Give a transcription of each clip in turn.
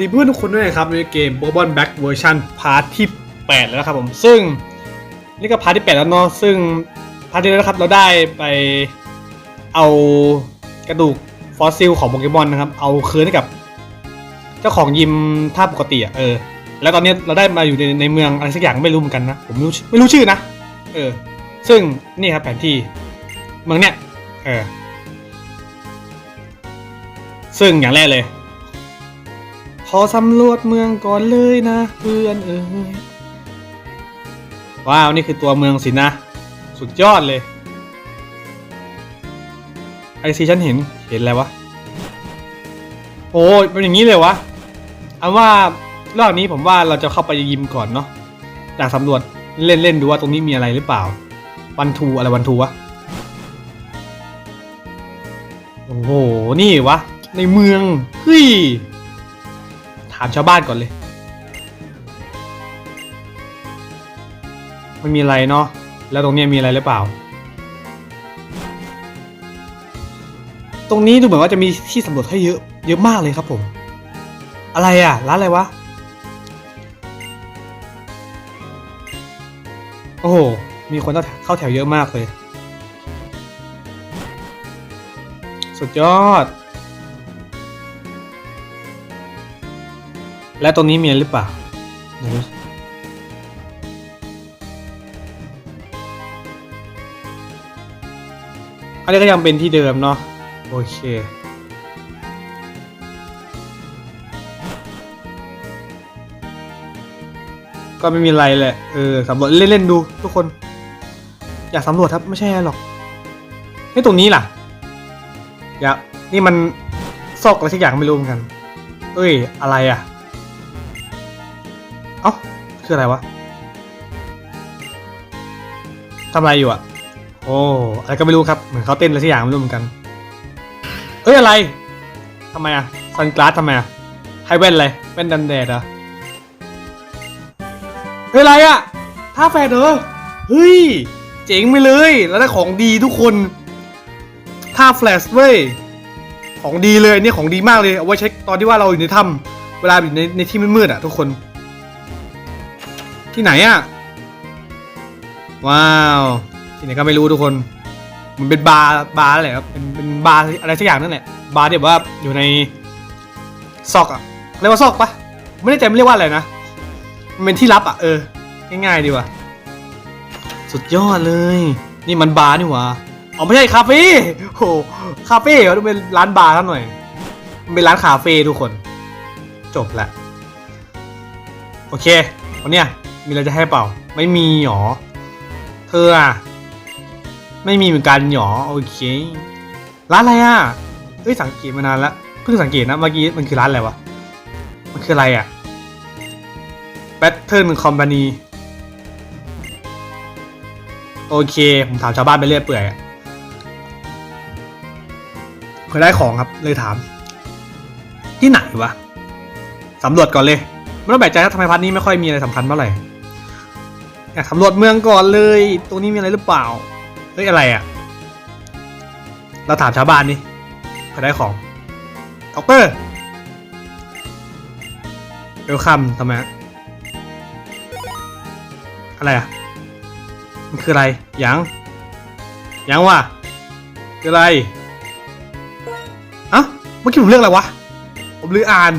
ดีเพื่อนทุกคนด้วยนะครับในเกม Pokemon Back Version พาร์ทที่ 8 แล้วนะครับผมซึ่งนี่ก็พาร์ทที่ 8 แล้วเนาะซึ่งพาร์ทที่แล้วนะครับเราได้ไปเอากระดูกฟอสซิลของโปเกมอนนะครับเอาคืนให้กับ เจ้าของยิมท่าปกติอะเออ แล้วตอนนี้เราได้มาอยู่ในในเมืองอะไรสักอย่างไม่รู้เหมือนกันนะผมไม่รู้ไม่รู้ชื่อนะเออ ซึ่งนี่ครับแผนที่เมืองเนี้ยเออซึ่งอย่างแรกเลย ขอสำรวจเมืองก่อนเลยนะเพื่อนเอ้ยว้าว นี่คือตัวเมืองสินะ สุดยอดเลย ไอซีฉันเห็นเห็นอะไรวะโอ้ยเป็นอย่างนี้เลยวะเอาว่ารอบนี้ผมว่าเราจะเข้าไปยิมก่อนเนาะอยากสำรวจเล่นเล่นดูว่าตรงนี้มีอะไรหรือเปล่า วันทูอะไรวันทูวะโอ้โหนี่วะในเมืองเฮ้ยามชาวบ้านก่อนเลย ไม่มีอะไรเนาะ แล้วตรงนี้มีอะไรหรือเปล่า ตรงนี้ดูเหมือนว่าจะมีที่สำรวจให้เยอะ เยอะมากเลยครับผม อะไรอะ ร้านอะไรวะ โอ้โห มีคนเข้าแถวเยอะมากเลย สุดยอด และตรงนี้มีอะไรหรือเปล่าไหนดูอันนี้ก็ยังเป็นที่เดิมเนาะโอเคก็ไม่มีอะไรแหละ เออสำรวจเล่นๆดูทุกคน อยากสำรวจครับไม่ใช่อะไรหรอกนี่ตรงนี้ล่ะอยากนี่มันซอกอะไรสักอย่างไม่รู้เหมือนกัน เอ้ย อะไรอะ เอ้า คืออะไรวะทำอะไรอยู่อะโอ้ อะไรก็ไม่รู้ครับ เหมือนเขาเต้นอะไรสักอย่างไม่รู้เหมือนกัน เอ้ยอะไร ทำไมอะซันกลาสทำไมอะให้แว่นอะไร แว่นดันแดดอะเฮ้ยอะไรอะท่าแฟดเหรอ เฮ้ย เจ๋งไปเลย แล้วได้ของดีทุกคนท่าแฟลชเว้ย ของดีเลยเนี่ยของดีมากเลย เอาไว้เช็คตอนที่ว่าเราอยู่ในถ้ำเวลาอยู่ในในที่มืดๆอะทุกคน ที่ไหนอะว้าว ที่ไหนก็ไม่รู้ทุกคน มันเป็นบาร์บาร์อะไรครับเป็นเป็นบาร์อะไรสักอย่างนั่นแหละ บาร์ที่แบบว่าอยู่ในซอกอะเรียกว่าซอกปะไม่แน่ใจมันเรียกว่าอะไรนะมันเป็นที่ลับอะเออ ง่ายๆดีว่ะสุดยอดเลย นี่มันบาร์นี่หว่าอ๋อไม่ใช่คาเฟ่โหคาเฟ่เหรอต้องเป็นร้านบาร์ซะหน่อยมันเป็นร้านคาเฟ่ทุกคน จบละโอเควันเนี้ย มีอะไรจะให้เปล่า ไม่มีหรอ เธออะไม่มีเหมือนกันหรอ โอเค ร้านอะไรอะเอ้ยสังเกตมานานละเพิ่งสังเกตนะเมื่อกี้มันคือร้านอะไรวะ มันคืออะไรอะ Pattern Company โอเค ผมถามชาวบ้านไปเรื่อยเปื่อยเคยได้ของครับ เลยถาม ที่ไหนวะสำรวจก่อนเลย ไม่ต้องแปลกใจถ้าทำไมพัดนี้ไม่ค่อยมีอะไรสำคัญเท่าไหร่ อยากสำรวจเมืองก่อนเลย ตรงนี้มีอะไรหรือเปล่า เฮ้ยอะไรอะ่ะ เราถามชาวบ้านนี่ใครได้ของด็อกเตอร์เวลคัมทำไมอะไรอะ มันคืออะไร ยัง ยังวะคืออะไรอะเมื่อกี้ผมเรื่องอะไรวะ ผมลืมอ่าน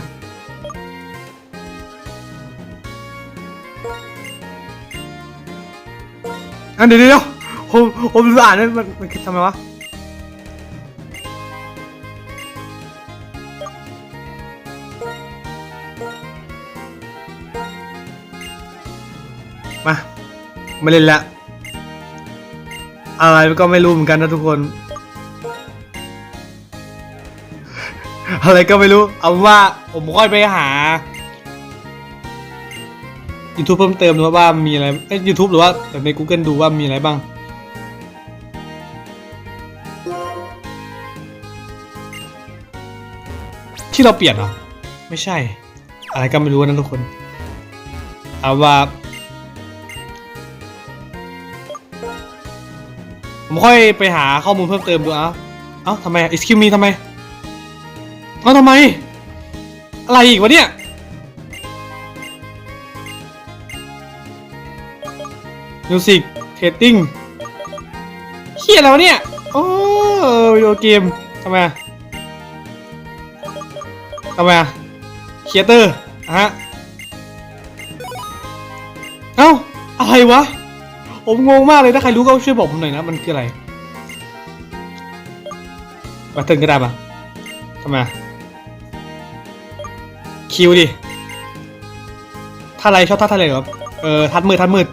อันเดี๋ยวเดี๋ยวผมผมลืมอ่านมันมันคือทำไมวะมาไม่เล่นละอะไรก็ไม่รู้เหมือนกันนะทุกคน อะไรก็ไม่รู้ เอาว่าผมค่อยไปหา YouTube เพิ่มเติมดูว่ามีอะไรเอ้ยูทูบหรือว่าแบบใน Google ดูว่ามีอะไรบ้าง ที่เราเปลี่ยนเหรอ ไม่ใช่ อะไรก็ไม่รู้นะทุกคน เอาว่าผมค่อยไปหาข้อมูลเพิ่มเติมดูอ้าเอ้าทำไม excuse me ทำไมเอ้าทำไม อะไรอีกวะเนี่ย มิวสิกเทรดดิ้งเฮียแล้วเนี่ย โอ้วิดีโอเกมทำไมทำไมอะเคียเตอร์ฮะ เอ้า อะไรวะ ผมงงมากเลย ถ้าใครรู้ก็ช่วยบอกผมหน่อยนะ มันคืออะไรบัตเทิลก็ได้ปะทำไมคิวดิท่าอะไรชอบท่าทะเลเหรอเออ ทัดมืดทัดมืด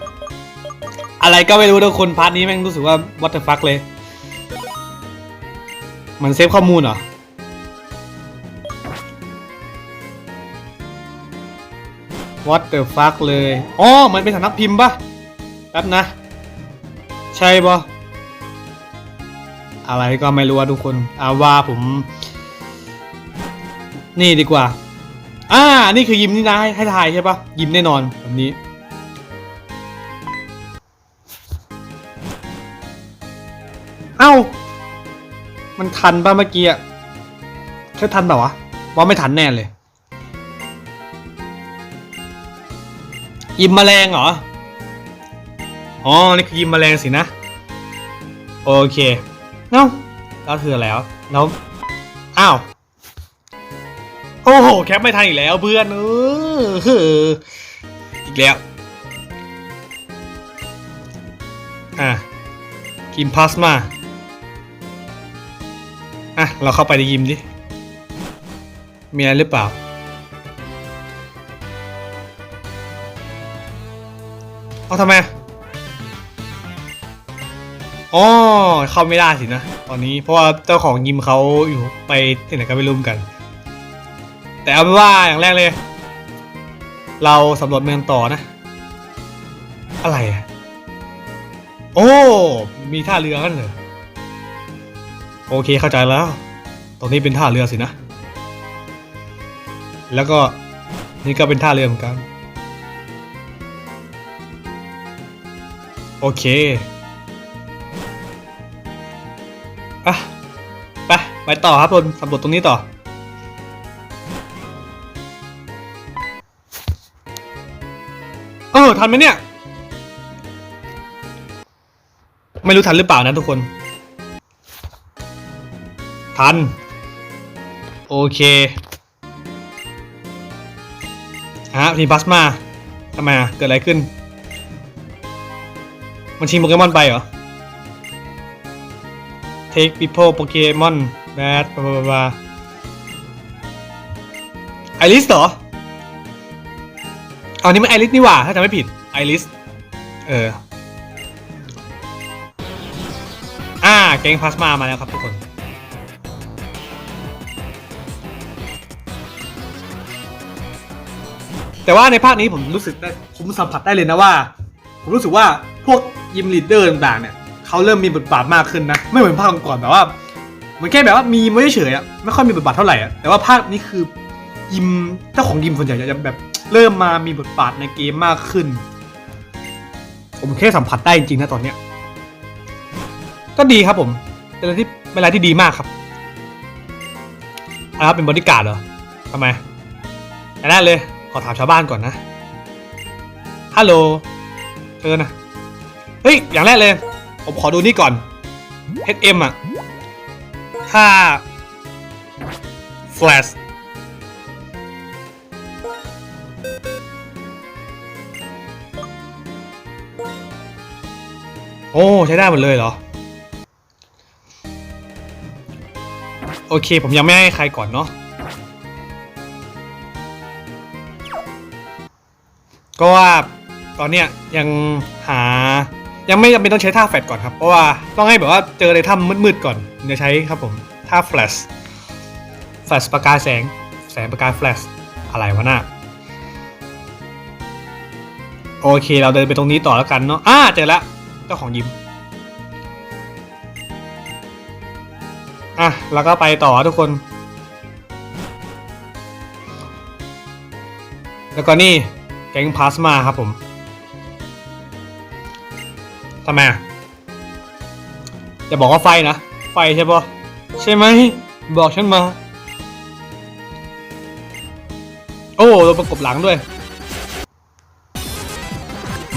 อะไรก็ไม่รู้ทุกคนพาร์ทนี้แม่งรู้สึกว่า what the fuck เลย มันเซฟข้อมูลเหรอ what the fuck เลย อ๋อ มันเป็นสำนักพิมพ์ปะแป๊บนะ ใช่ปะอะไรก็ไม่รู้ทุกคนอาว่าผม นี่ดีกว่า อ่า นี่คือยิมนี่นะให้ให้ทายใช่ปะยิมแน่นอนแบบนี้ มันทันป่ะเมื่อกี้อะแค่ทันเปล่าวะว่าไม่ทันแน่เลย ยิมแมลงเหรอ อ๋อ นี่คือยิมแมลงสินะ โอเคเอ้าก็คือแล้ว แล้ว อ้าว โอ้โห แคปไม่ทันอีกแล้วเพื่อนเอออีกแล้ว อะกิมพลาสมา อะ เราเข้าไปในยิมดิ มีอะไรหรือเปล่า เอาทำไมอ๋อเข้าไม่ได้สินะ ตอนนี้เพราะว่าเจ้าของยิมเขาอยู่ไปที่ไหนก็ไม่รู้กัน แต่เอาเป็นว่าอย่างแรกเลย เราสำรวจเมืองต่อนะ อะไรอะโอ้ มีท่าเรือกันเหรอ โอเคเข้าใจแล้ว ตรงนี้เป็นท่าเรือสินะ แล้วก็นี่ก็เป็นท่าเรือเหมือนกัน โอเคอะไปไปต่อครับทุนสำรวจตรงนี้ต่อ เออทันไหมเนี่ย ไม่รู้ทันหรือเปล่านะทุกคน ทันโอเคฮะทีพลาสมาทำไมอะ เกิดอะไรขึ้น มันชิงโปเกมอนไปเหรอ take people โปเกมอน bad บลาบลาบลาไอริสเหรอเอานี่มันไอริสนี่หว่า ถ้าจำไม่ผิดไอริสเออ อ่า แก๊งพลาสมามาแล้วครับทุกคน แต่ว่าในภาคนี้ผมรู้สึกได้ผมสัมผัสได้เลยนะว่า ผมรู้สึกว่าพวกยิมลีดเดอร์ต่างๆเนี่ยเขาเริ่มมีบทบาทมากขึ้นนะ ไม่เหมือนภาคก่อนแบบว่าเหมันแค่แบบว่ามีไม่เฉยอะไม่ค่อยมีบทบาทเท่าไหร่อะแต่ว่าภาคนี้คือยิมเจ้าของยิมส่วนใหญ่จะแบบเริ่มมามีบทบาทในเกมมากขึ้น ผมแค่สัมผัสได้จริงๆนะตอนเนี้ยก็ดีครับผมเป็นอะไรที่เป็นอะไรที่ดีมากครับอะไรครับเป็นบริการดเหรอทำไมอย่แรกเลย ขอถามชาวบ้านก่อนนะ ฮัลโหลเจอนะ เฮ้ย อย่างแรกเลย ผมขอดูนี่ก่อน HM อะ ถ้า Flash โอ้ ใช้ได้หมดเลยเหรอ โอเค ผมยังไม่ให้ใครก่อนเนาะ ก็ว่าตอนเนี้ยยังหายังไม่จำเป็นต้องใช้ท่าแฟลชก่อนครับ เพราะว่าต้องให้แบบว่าเจอในถ้ำมืดๆก่อนถึงจะใช้ครับผมท่าแฟลชแฟลชประกายแสงแสงประกายแฟลชอะไรวะน่ะโอเคเราเดินไปตรงนี้ต่อแล้วกันเนาะอ่าเจอแล้วเจ้าของยิมอะแล้วก็ไปต่อทุกคน แล้วก็นี่ แก๊งพลาสมาครับผมทำไมอะบอกว่าไฟนะ ไฟใช่ปะใช่ไหม บอกฉันมา โอ้โดนประกบหลังด้วย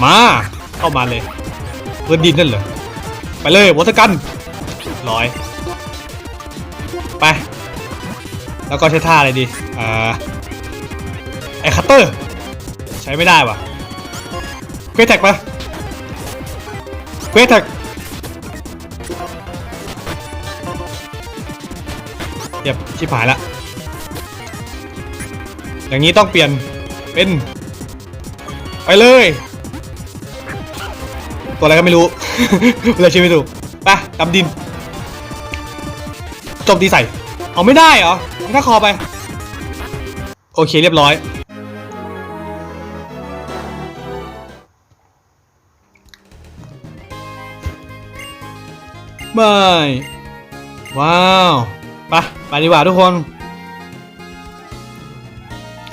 มา เข้ามาเลยเพื้นดินนั่นเหรอ ไปเลยวัตกันร้อยไป แล้วก็ใช้ท่าอะไรดี อ่า ไอคัตเตอร์ ใช้ไม่ได้ว่ะเควสแท็กปะเควสแท็กเดี๋ยวชิบหายละ อย่างนี้ต้องเปลี่ยนเป็น ไปเลย ตัวอะไรก็ไม่รู้เราชื่อไม่ถูกไปดำดินจมตีใส่เอาไม่ได้เหรอถ้าคอไป โอเคเรียบร้อย ไม่ว้าวไปไปดีกว่าทุกคน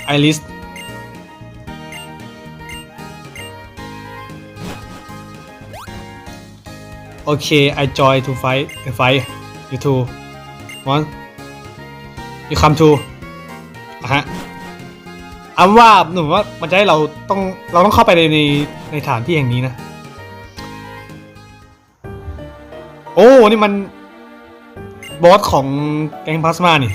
ไอริสโอเค I join to fight the fight you two one you come to อะฮะเอาว่าหนูว่ามันจะให้เราต้องเราต้องเข้าไปในในในฐานที่แห่งนี้นะ อ้ นี่มัน บอสของแกงพลาสมานี่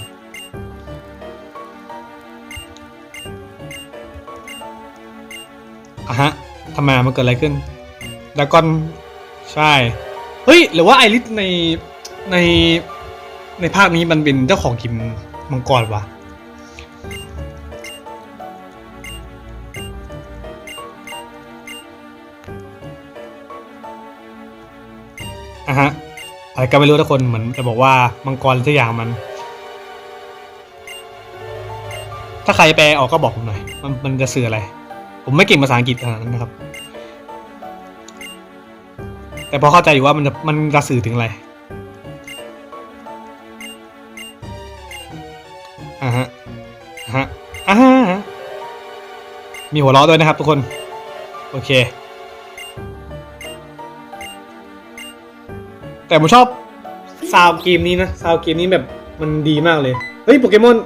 อะฮะทำไมมันเกิดอะไรขึ้นดากอนใช่ เฮ้ย หรือว่าไอริสใน ใน ในภาคนี้มันเป็นเจ้าของกิมมังกรวะอะฮะ อะไรก็ไม่รู้ทุกคนเหมือนจะบอกว่ามังกรสักอย่างมัน ถ้าใครแปลออกก็บอกผมหน่อย มันมันจะสื่ออะไร ผมไม่เก่งภาษาอังกฤษขนาดนั้นนะครับ แต่พอเข้าใจอยู่ว่ามันจะมันจะสื่อถึงอะไรอ่าฮะอ่าฮะอ่าฮะมีหัวเราะด้วยนะครับทุกคน โอเค แต่ผมชอบซาวเกมนี้นะซาวเกมนี้แบบมันดีมากเลย เฮ้ยโปเกมอน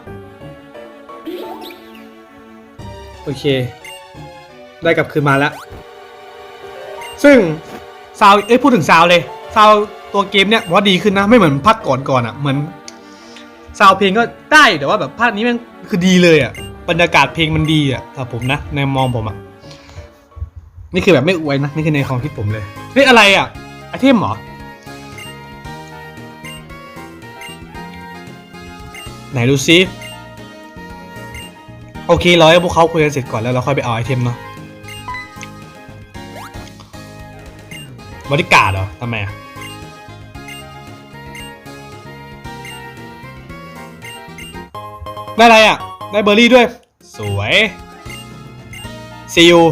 โอเค ได้กลับคืนมาแล้ว ซึ่งซาวเอ้ยพูดถึงซาวเลยซาวตัวเกมเนี่ยผมว่าดีขึ้นนะ ไม่เหมือนภาคก่อนก่อนอะเหมือนซาวเพลงก็ได้แต่ว่าแบบภาคนี้มันคือดีเลยอะบรรยากาศเพลงมันดีอะสำหรับผมนะในมองผมอะนี่คือแบบไม่อวยนะ นี่คือในความคิดผมเลยเฮ้ยอะไรอะไอเทมเหรอ นดูซิโอเครอให้พวกเขาคุยกันเสร็จก่อนแล้วเราค่อยไปเอาไอเทมเนาะบริการเหรอทำไมอะได้อะไรอะ ได้เบอร์รี่ด้วย สวยซีอู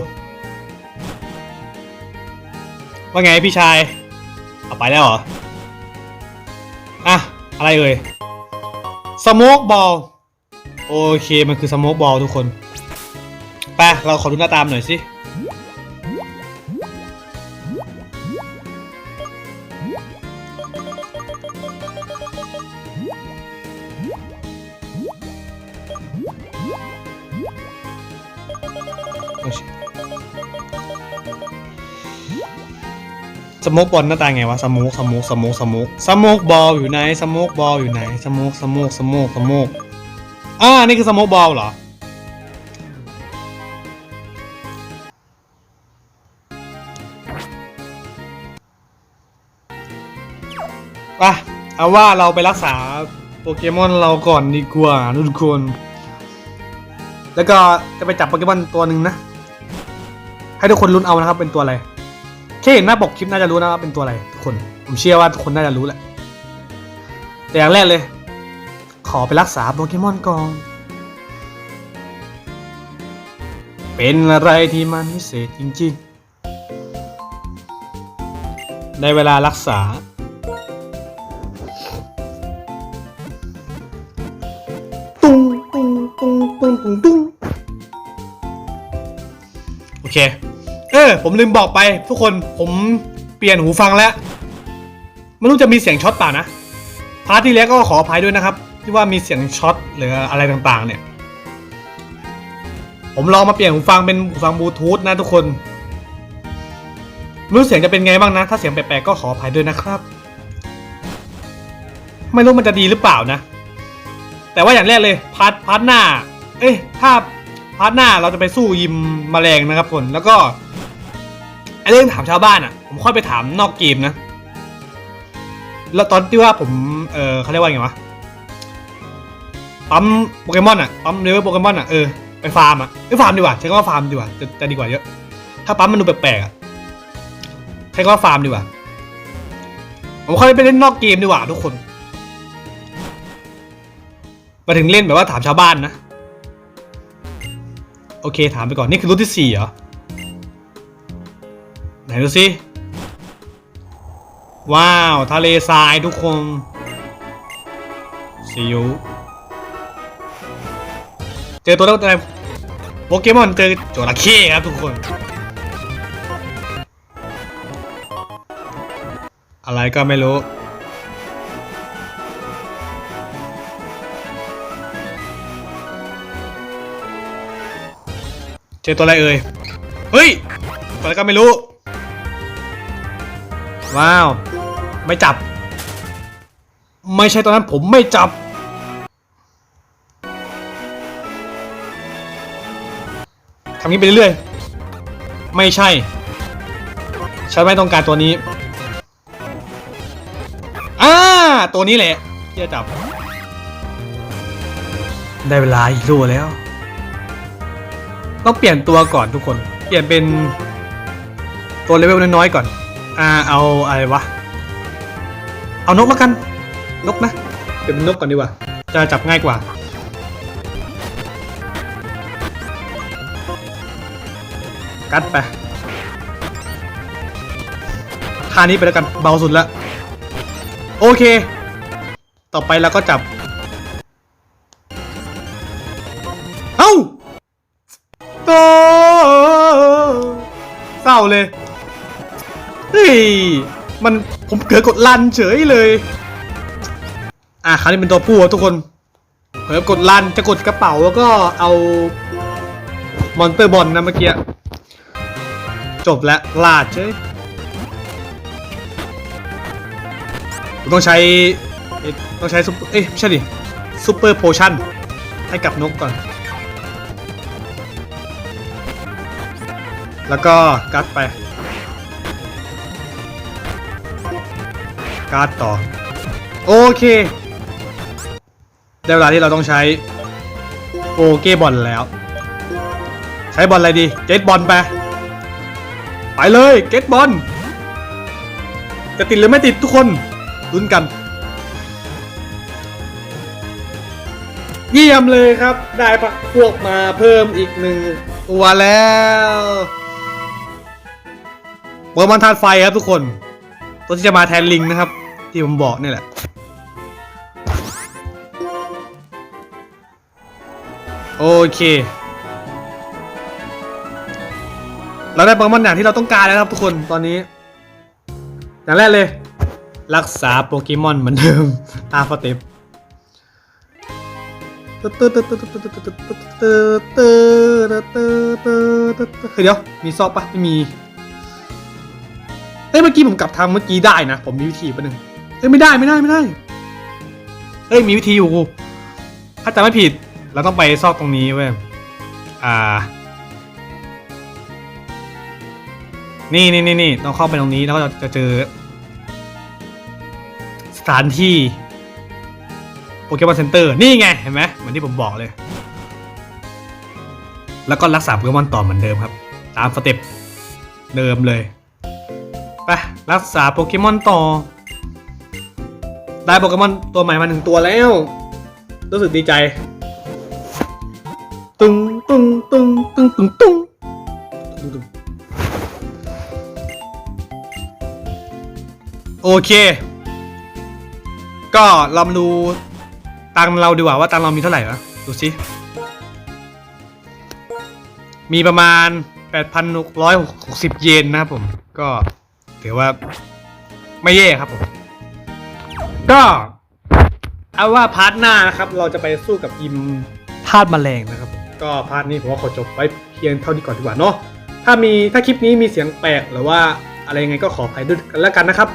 ว่าไงพี่ชาย เอาไปแล้วเหรอ อะ อะไรเอ่ย สโมกบอลโอเคมันคือสโมกบอลทุกคนไปเราขอดูหน้าตามหน่อยสิ สโมกบอลหน้าตาไงวะสโมกสโมกสโมกสโมกสโมกบอลอยู่ไหนสโมกบอลอยู่ไหนสโมกสโมกสโมกสโมกอ่านี่คือสโมกบอลเหรอไปเอาว่าเราไปรักษาโปเกมอนเราก่อนดีกว่าทุกคน แล้วก็จะไปจับโปเกมอนตัวหนึ่งนะ ให้ทุกคนลุ้นเอานะครับเป็นตัวอะไร ค่เห็นหน้าปกคลิปน่าจะรู้นะว่าเป็นตัวอะไรทุกคน ผมเชื่อว่าทุกคนน่าจะรู้แหละ แต่อย่างแรกเลย ขอไปรักษาโปเกมอนก่อน เป็นอะไรที่มันพิเศษจริงๆได้เวลารักษา ตุ้งตุ้งตุ้งตุ้งตุ้งตุ้งโอเค ออ ผมลืมบอกไป ทุกคนผมเปลี่ยนหูฟังแล้วไม่รู้จะมีเสียงช็อตเปล่านะพาร์ทที่แล้วก็ขออภัยด้วยนะครับ ที่ว่ามีเสียงช็อตหรืออะไรต่างๆ เนี่ย ผมลองมาเปลี่ยนหูฟังเป็นหูฟังบลูทูธนะทุกคนรู้เสียงจะเป็นไงบ้างนะ ถ้าเสียงแปลกๆก็ขออภัยด้วยนะครับ ไม่รู้มันจะดีหรือเปล่านะ แต่ว่าอย่างแรกเลยพาร์ทพาร์ทหน้า เอ้ยถ้าพาร์ทหน้าเราจะไปสู้ยิมแมลงนะครับคนแล้วก็ เรื่องถามชาวบ้านอะ ผมค่อยไปถามนอกเกมนะ แล้วตอนที่ว่าผม เออเขาเรียกว่าไงวะปั๊มโปเกมอนอะปั๊มเลเวลโปเกมอนอะ เออ ไปฟาร์มอะไปฟาร์มดีกว่าใช้คำว่าฟาร์มดีกว่าจะจะดีกว่าเยอะ ถ้าปั๊มมันดูแปลกๆอะใช้คำว่าฟาร์มดีกว่า ผมค่อยไปเล่นนอกเกมดีกว่าทุกคน มาถึงเล่นแบบว่าถามชาวบ้านนะ โอเคถามไปก่อน นี่คือรุ่นที่สี่เหรอ ดูสิ ว้าว ทะเลทรายทุกคนซิวเจอตัวแล้วอะไรโปเกมอนเจอจระเข้ครับทุกคน อะไรก็ไม่รู้เจอตัวอะไรเอ่ย เฮ้ยตัวอะไรก็ไม่รู้ ว้าว ไม่จับ ไม่ใช่ตอนนั้นผมไม่จับ ทำนี้ไปเรื่อยๆ ไม่ใช่ ฉันไม่ต้องการตัวนี้ อ่า ตัวนี้แหละที่จะจับ ได้เวลาอีกรูแล้ว ต้องเปลี่ยนตัวก่อนทุกคน เปลี่ยนเป็นตัวเลเวลน้อยๆก่อน อ่าเอาอะไรวะ เอานกแล้วกัน นกนะเปลี่ยนเป็นนกก่อนดีกว่า จะจับง่ายกว่า กัดไปท่านี้ไปแล้วกันเบาสุดแล้วโอเค ต่อไปเราก็จับ เอ้าโตเศร้าเลยเฮ้ยมันผมเกิดกดลันเฉยเลย อะคราวนี้เป็นตัวผู้ทุกคนเผลอกดลันจะกดกระเป๋าแล้วก็เอามอนเตอร์บอลนะเมื่อกี้จบแล้วลาดเฉยต้องใช้ต้องใช้ซุปเอ้ยไม่ใช่ดิซูเปอร์โพชั่นให้กับนกก่อน แล้วก็กัดไป การ์ดต่อ โอเค ได้เวลาที่เราต้องใช้โปเกบอลแล้ว ใช้บอลอะไรดี เกตบอลไป ไปเลย เกตบอล จะติดหรือไม่ติดทุกคนลุ้นกัน เยี่ยมเลยครับ ได้พักพวกมาเพิ่มอีกหนึ่งตัวแล้วโปเกมอนธาตุไฟครับทุกคน ตัวที่จะมาแทนลิงนะครับ ที่ผมบอกนี่แหละโอเค เราได้โปเกมอนอย่างที่เราต้องการแล้วครับทุกคนตอนนี้ อย่างแรกเลย รักษาโปเกมอนเหมือนเดิม ตามสเต็ปเฮ้ยเดี๋ยวมีซอกปะไม่มีเอ้ยเมื่อกี้ผมกลับทางเมื่อกี้ได้นะ ผมมีวิธีปะหนึ่ง อ้ยไม่ได้ไม่ได้ไม่ได้เอ้ยมีวิธีอยู่ถ้าจำไม่ผิดเราต้องไปซอกตรงนี้เว้ยอ่า นี่นี่นี่นี่ต้องเข้าไปตรงนี้แล้วก็จะเจอ สถานที่โปเกมอนเซ็นเตอร์นี่ไงเห็นไหมเหมือนที่ผมบอกเลย แล้วก็รักษาโปเกมอนต่อเหมือนเดิมครับ ตามสเต็ปเดิมเลยไปรักษาโปเกมอนต่อ ได้โปเกมอนตัวใหม่มาหนึ่งตัวแล้ว รู้สึกดีใจ ตึงตึงตึงตึงตึงตึงงโอเค ก็เรามาดูตังเราดีกว่าว่าตังเรามีเท่าไหร่วะดูสิมีประมาณ 8,660 เยนนะครับผม ก็ถือว่าไม่แย่ครับผม ก็เอาว่าพาร์ทหน้านะครับ เราจะไปสู้กับยิมธาตุแมลงนะครับผมก็พาร์ทนี้ผมว่าขอจบไว้เพียงเท่านี้ก่อนดีกว่าเนาะถ้ามีถ้าคลิปนี้มีเสียงแปลกหรือว่าอะไรยังไงก็ขออภัยด้วยกันแล้วกันนะครับ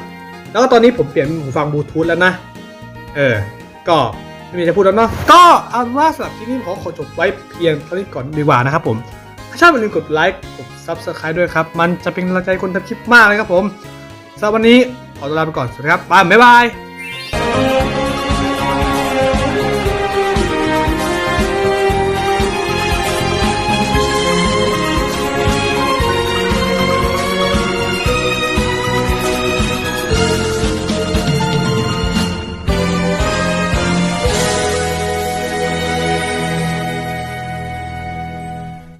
แล้วก็ตอนนี้ผมเปลี่ยนเป็นหูฟังบลูทูธแล้วนะ เออ ก็ไม่มีจะพูดแล้วเนาะก็เอาเป็นว่าสำหรับคลิปนี้ผมขอขอจบไว้เพียงเท่านี้ก่อนดีกว่านะครับผมถ้าชอบอย่าลืมกดไลค์กด Subscribe ด้วยครับ มันจะเป็นกำลังใจให้คนทำคลิปมากเลยครับผมสำหรับวันนี้ขอตัวลาไปก่อนสวัสดีครับบ๊ายบาย